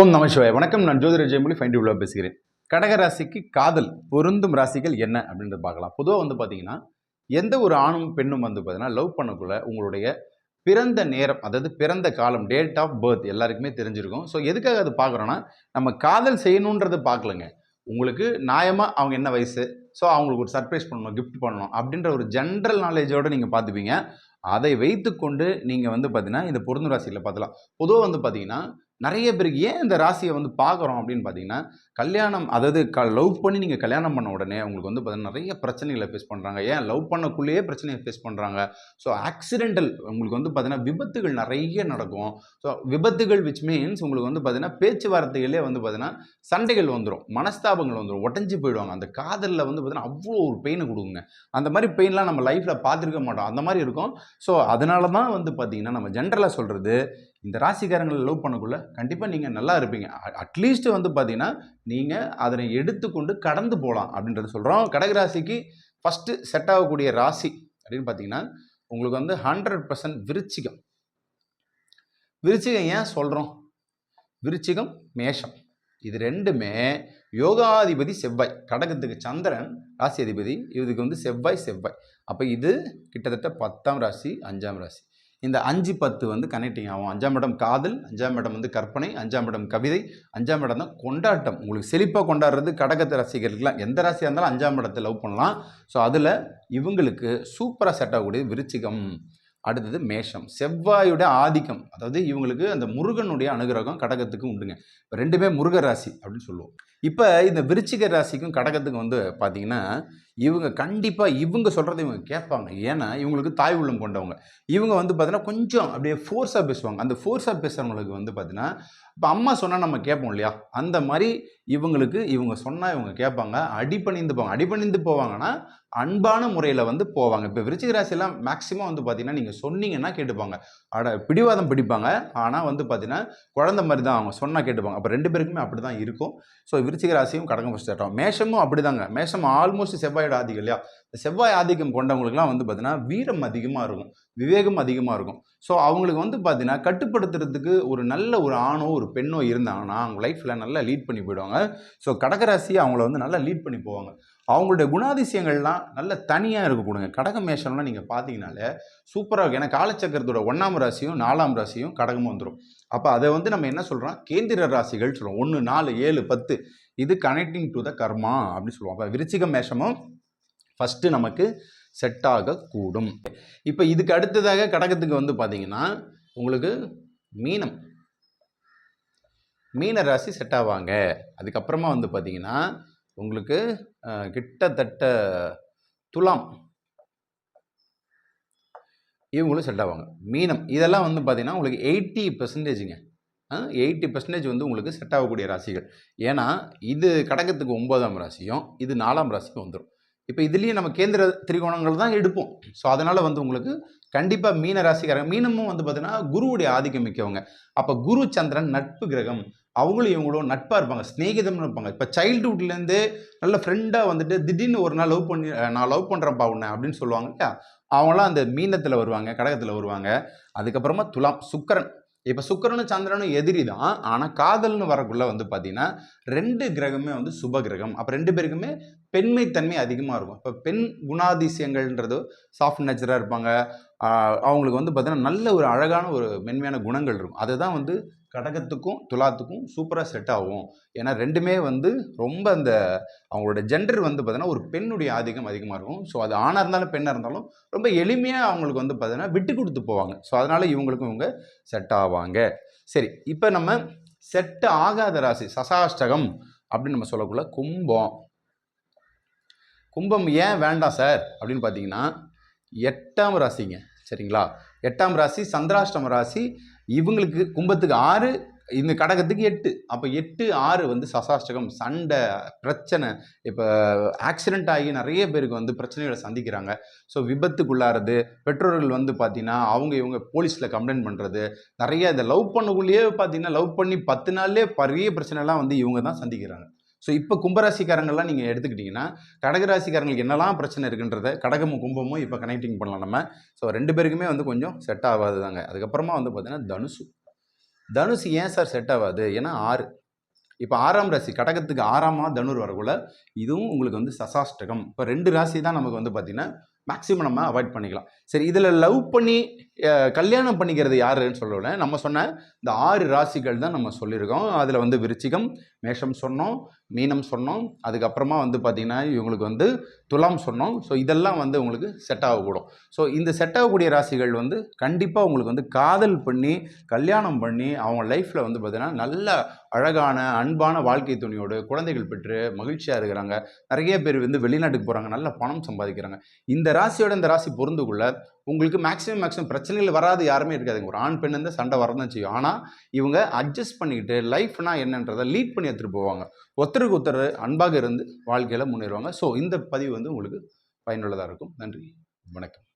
ஓம் நமசிவாய வணக்கம் நான் ஜோதிர ஜெயமொழி ஃபைண்ட் உள்ள பேசுகிறேன். கடக ராசிக்கு காதல் பொருந்தும் ராசிகள் என்ன அப்படின்றது பார்க்கலாம். பொதுவாக வந்து பார்த்தீங்கன்னா எந்த ஒரு ஆணும் பெண்ணும் வந்து பார்த்தீங்கன்னா லவ் பண்ணக்குள்ள உங்களுடைய பிறந்த நேரம் அதாவது பிறந்த காலம் டேட் ஆஃப் பர்த் எல்லாருக்குமே தெரிஞ்சிருக்கும். ஸோ எதுக்காக அது பார்க்குறோன்னா நம்ம காதல் செய்யணுன்றது பார்க்கலங்க. உங்களுக்கு நியாயமாக அவங்க என்ன வயசு? ஸோ அவங்களுக்கு ஒரு சர்ப்ரைஸ் பண்ணணும் கிஃப்ட் பண்ணணும் அப்படின்ற ஒரு ஜென்ரல் நாலேஜோடு நீங்கள் பார்த்துப்பீங்க. அதை வைத்துக்கொண்டு நீங்கள் வந்து பார்த்தீங்கன்னா இந்த பொருந்து ராசியில் பார்த்தலாம் பொதுவாக வந்து பார்த்தீங்கன்னா நிறைய பேருக்கு ஏன் இந்த ராசியை வந்து பார்க்குறோம் அப்படின்னு பார்த்தீங்கன்னா கல்யாணம் அதாவது க லவ் பண்ணி நீங்கள் கல்யாணம் பண்ண உடனே உங்களுக்கு வந்து பார்த்தீங்கன்னா நிறைய பிரச்சனைகளை ஃபேஸ் பண்ணுறாங்க ஏன்? லவ் பண்ணக்குள்ளேயே பிரச்சனையை ஃபேஸ் பண்ணுறாங்க ஸோ ஆக்சிடென்டல் உங்களுக்கு வந்து பார்த்தீங்கன்னா விபத்துகள் நிறைய நடக்கும். ஸோ விபத்துகள் விச் மீன்ஸ் உங்களுக்கு வந்து பார்த்தீங்கன்னா பேச்சுவார்த்தைகளே வந்து பார்த்தீங்கன்னா சண்டைகள் வந்துடும் மனஸ்தாபங்கள் வந்துடும் உடஞ்சி போயிடுவாங்க. அந்த காதலில் வந்து பார்த்தீங்கன்னா அவ்வளோ ஒரு பெயினை கொடுக்குங்க. அந்த மாதிரி பெயின்லாம் நம்ம லைஃப்பில் பார்த்துருக்க மாட்டோம். அந்த மாதிரி இருக்கும். ஸோ அதனால தான் வந்து பார்த்தீங்கன்னா நம்ம ஜென்ரலாக சொல்கிறது இந்த ராசிக்காரங்களை லவ் பண்ணக்குள்ள கண்டிப்பாக நீங்கள் நல்லா இருப்பீங்க. அட்லீஸ்ட் வந்து பார்த்தீங்கன்னா நீங்கள் அதனை எடுத்துக்கொண்டு கடந்து போகலாம் அப்படின்றத சொல்கிறோம் கடகராசிக்கு ஃபஸ்ட்டு செட் ஆகக்கூடிய ராசி அப்படின்னு பார்த்தீங்கன்னா உங்களுக்கு வந்து ஹண்ட்ரட் பர்சன்ட் விருச்சிகம். விருச்சிகம் ஏன் சொல்கிறோம் விருச்சிகம் மேஷம். இது ரெண்டுமே யோகாதிபதி செவ்வாய். கடகத்துக்கு சந்திரன் ராசி அதிபதி இதுக்கு வந்து செவ்வாய் செவ்வாய். அப்போ இது கிட்டத்தட்ட பத்தாம் ராசி அஞ்சாம் ராசி. இந்த அஞ்சு பத்து வந்து கனெக்டிங் ஆகும். அஞ்சாம் இடம் காதல் அஞ்சாம் இடம் வந்து கற்பனை அஞ்சாம் இடம் கவிதை அஞ்சாம் இடம் தான் கொண்டாட்டம். உங்களுக்கு செழிப்பாக கொண்டாடுறது கடகத்து ரசிகர்களுக்குலாம் எந்த ராசியாக இருந்தாலும் அஞ்சாம் இடத்தை லவ் பண்ணலாம். ஸோ அதில் இவங்களுக்கு சூப்பராக செட் ஆகக்கூடிய விருச்சிகம் அடுத்தது மேஷம். செவ்வாயோட ஆதிக்கம் அதாவது இவங்களுக்கு அந்த முருகனுடைய அனுகிரகம் கடகத்துக்கு உண்டுங்க. இப்போ ரெண்டுமே முருக ராசி அப்படின்னு சொல்லுவோம். இப்போ இந்த விருச்சிக ராசிக்கும் கடகத்துக்கும் வந்து பார்த்தீங்கன்னா இவங்க கண்டிப்பாக இவங்க சொல்கிறத இவங்க கேட்பாங்க. ஏன்னா இவங்களுக்கு தாய் உள்ளம் கொண்டவங்க. இவங்க வந்து பார்த்தீங்கன்னா கொஞ்சம் அப்படியே ஃபோர்ஸாக பேசுவாங்க. அந்த ஃபோர்ஸாக பேசுகிறவங்களுக்கு வந்து பார்த்தீங்கன்னா இப்போ அம்மா சொன்னால் நம்ம கேட்போம் இல்லையா? அந்த மாதிரி இவங்களுக்கு இவங்க சொன்னால் இவங்க கேட்பாங்க. அடிப்பணிந்து போவாங்க. அடிப்பணிந்து போவாங்கன்னா அன்பான முறையில் வந்து போவாங்க. இப்போ விருச்சிக ராசியெல்லாம் மேக்ஸிமம் வந்து பார்த்தீங்கன்னா நீங்கள் சொன்னீங்கன்னா கேட்டுப்பாங்க. அட பிடிவாதம் பிடிப்பாங்க. ஆனால் வந்து பார்த்தீங்கன்னா குழந்த மாதிரி தான் அவங்க சொன்னால் கேட்டுப்பாங்க. அப்போ ரெண்டு பேருக்குமே அப்படி தான் இருக்கும். ஸோ விருச்சிக ராசியும் கடகம் ஃபஸ்ட் ஆட்டம் மேஷமும் அப்படிதாங்க. மேஷம் ஆல்மோஸ்ட் செவ்வாயோட ஆதிக்கம் இல்லையா? இந்த செவ்வாய் ஆதிக்கம் கொண்டவங்களுக்குலாம் வந்து பார்த்தீங்கன்னா வீரம் அதிகமாக இருக்கும். விவேகம் அதிகமாக இருக்கும். ஸோ அவங்களுக்கு வந்து பார்த்தீங்கன்னா கட்டுப்படுத்துறதுக்கு ஒரு நல்ல ஒரு ஆணோ ஒரு பெண்ணோ இருந்தாங்கன்னா அவங்க லைஃப்பில் நல்லா லீட் பண்ணி போயிடுவாங்க. ஸோ கடகராசி அவங்கள வந்து நல்லா லீட் பண்ணி போவாங்க. அவங்களுடைய குணாதிசயங்கள்லாம் நல்ல தனியாக இருக்கக்கூடுங்க கடக மேஷம்லாம் நீங்கள் பார்த்தீங்கனாலே சூப்பராக இருக்கும் ஏன்னா காலச்சக்கரத்தோட ஒன்றாம் ராசியும் நாலாம் ராசியும் கடகமும் வந்துடும் அப்போ அதை வந்து நம்ம என்ன சொல்கிறோம் கேந்திர ராசிகள் சொல்கிறோம் ஒன்று நாலு ஏழு பத்து. இது கனெக்டிங் டு த கர்மா அப்படின்னு சொல்லுவோம். அப்போ விருச்சிக மேஷமும் ஃபஸ்ட்டு நமக்கு செட் ஆகக்கூடும். இப்போ இதுக்கு அடுத்ததாக கடகத்துக்கு வந்து பார்த்தீங்கன்னா உங்களுக்கு மீனம். மீன ராசி செட் ஆவாங்க. அதுக்கப்புறமா வந்து பார்த்தீங்கன்னா உங்களுக்கு கிட்டத்தட்ட துலாம். இவங்களும் செட் ஆவாங்க. மீனம் இதெல்லாம் வந்து பார்த்தீங்கன்னா உங்களுக்கு எயிட்டி பெர்சன்டேஜுங்க எயிட்டி பர்சன்டேஜ் வந்து உங்களுக்கு செட் ஆகக்கூடிய ராசிகள். ஏன்னா இது கடகத்துக்கு ஒன்பதாம் ராசியும் இது நாலாம் ராசிக்கும் வந்துடும் இப்போ இதுலேயும் நம்ம கேந்திர திரிகோணங்கள் தான் எடுப்போம். ஸோ அதனால் வந்து உங்களுக்கு கண்டிப்பாக மீன ராசிக்காரங்க மீனமும் வந்து பார்த்தீங்கன்னா குருவுடைய ஆதிக்கம் மிக்கவங்க. அப்போ குரு சந்திரன் நட்பு கிரகம் அவங்களும் இவங்களும் நட்பாக இருப்பாங்க ஸ்நேகிதம்னு இருப்பாங்க. இப்போ சைல்டுஹுட்லேருந்து நல்ல ஃப்ரெண்டாக வந்துட்டு திடீர்னு ஒரு நாள் லவ் பண்ணி நான் லவ் பண்ணுறேன்ப்பா உன்னை அப்படின்னு சொல்லுவாங்க இல்லையா? அவங்களாம் அந்த மீனத்தில் வருவாங்க கடகத்தில் வருவாங்க. அதுக்கப்புறமா துலாம் சுக்கரன். இப்போ சுக்கிரனும் சந்திரனும் எதிரி தான். ஆனால் காதல்னு வரக்குள்ளே வந்து பார்த்தீங்கன்னா ரெண்டு கிரகமே வந்து சுப கிரகம். அப்போ ரெண்டு பேருக்குமே பெண்மைத்தன்மை அதிகமாக இருக்கும். இப்போ பெண் குணாதிசயங்கள்ன்றது சாஃப்ட் நேச்சராக இருப்பாங்க. அவங்களுக்கு வந்து பார்த்தீங்கன்னா நல்ல ஒரு அழகான ஒரு மென்மையான குணங்கள் இருக்கும். அதுதான் வந்து கடகத்துக்கும் துலாத்துக்கும் சூப்பராக செட் ஆகும். ஏன்னா ரெண்டுமே வந்து ரொம்ப அந்த அவங்களோட ஜெண்டர் வந்து பார்த்தீங்கன்னா ஒரு பெண்ணுடைய ஆதிக்கம் அதிகமாக இருக்கும். ஸோ அது ஆணாக இருந்தாலும் பெண்ணாக இருந்தாலும் ரொம்ப எளிமையாக அவங்களுக்கு வந்து பார்த்தீங்கன்னா விட்டு கொடுத்து போவாங்க. ஸோ அதனால் இவங்களுக்கும் இவங்க செட் ஆவாங்க. சரி இப்போ நம்ம செட் ஆகாத ராசி சசாஷ்டகம் அப்படின்னு நம்ம சொல்லக்குள்ள கும்பம். கும்பம் ஏன் வேண்டாம் சார் அப்படின்னு பார்த்தீங்கன்னா எட்டாம் ராசிங்க. சரிங்களா? எட்டாம் ராசி சந்திராஷ்டம ராசி இவங்களுக்கு கும்பத்துக்கு ஆறு இந்த கடகத்துக்கு எட்டு. அப்போ எட்டு ஆறு வந்து சசாஷ்டகம் சண்டை பிரச்சனை. இப்போ ஆக்சிடெண்ட் ஆகி நிறைய பேருக்கு வந்து பிரச்சனைகளை சந்திக்கிறாங்க. ஸோ விபத்துக்குள்ளாறது பெற்றோர்கள் வந்து பார்த்தீங்கன்னா அவங்க இவங்க போலீஸில் கம்ப்ளைண்ட் பண்ணுறது நிறைய இந்த லவ் பண்ணக்குள்ளேயே பார்த்தீங்கன்னா லவ் பண்ணி பத்து நாள்லேயே பெரிய பிரச்சனைலாம் வந்து இவங்க தான் சந்திக்கிறாங்க. ஸோ இப்போ கும்பராசிக்காரங்கள்லாம் நீங்கள் எடுத்துக்கிட்டிங்கன்னா கடகராசிக்காரங்களுக்கு என்னெல்லாம் பிரச்சனை இருக்குன்றத கடகமும் கும்பமும் இப்போ கனெக்டிங் பண்ணலாம் நம்ம. ஸோ ரெண்டு பேருக்குமே வந்து கொஞ்சம் செட் ஆகாது தாங்க அதுக்கப்புறமா வந்து பார்த்தீங்கன்னா தனுசு. தனுசு ஏன் சார் செட் ஆகாது? ஏன்னா ஆறு. இப்போ ஆறாம் ராசி கடகத்துக்கு ஆறாமா தனுர் வரக்குள்ள இதுவும் உங்களுக்கு வந்து சசாஷ்டகம். இப்போ ரெண்டு ராசி தான் நமக்கு வந்து பார்த்திங்கன்னா மேக்ஸிமம் நம்ம அவாய்ட் பண்ணிக்கலாம். சரி இதில் லவ் பண்ணி கல்யாணம் பண்ணிக்கிறது யாருன்னு சொல்லல. நம்ம சொன்ன இந்த ஆறு ராசிகள் தான் நம்ம சொல்லியிருக்கோம். அதில் வந்து விருச்சிகம் மேஷம் சொன்னோம் மீனம் சொன்னோம். அதுக்கப்புறமா வந்து பார்த்திங்கன்னா இவங்களுக்கு வந்து துலாம் சொன்னோம். ஸோ இதெல்லாம் வந்து உங்களுக்கு செட் ஆகக்கூடும். ஸோ இந்த செட் ஆகக்கூடிய ராசிகள் வந்து கண்டிப்பாக உங்களுக்கு வந்து காதல் பண்ணி கல்யாணம் பண்ணி அவங்க லைஃப்பில் வந்து பார்த்திங்கன்னா நல்ல அழகான அன்பான வாழ்க்கை துணியோடு குழந்தைகள் பெற்று மகிழ்ச்சியாக இருக்கிறாங்க. நிறைய பேர் வந்து வெளிநாட்டுக்கு போகிறாங்க நல்ல பணம் சம்பாதிக்கிறாங்க. இந்த ராசியோட இந்த ராசி பொருந்துக்குள்ள உங்களுக்கு மேக்ஸிமம் மேக்ஸிமம் பிரச்சனைகள் வராது யாருமே இருக்காதுங்க. ஒரு ஆண் பெண் இருந்தால் சண்டை வரதான் செய்யும். ஆனால் இவங்க அட்ஜஸ்ட் பண்ணிக்கிட்டு லைஃப்னா என்னன்றதை லீட் பண்ணி எடுத்துகிட்டு போவாங்க. ஒருத்தருக்கு ஒருத்தர் அன்பாக இருந்து வாழ்க்கையில் முன்னேறுவாங்க. ஸோ இந்த பதிவு வந்து உங்களுக்கு பயனுள்ளதாக இருக்கும். நன்றி. வணக்கம்.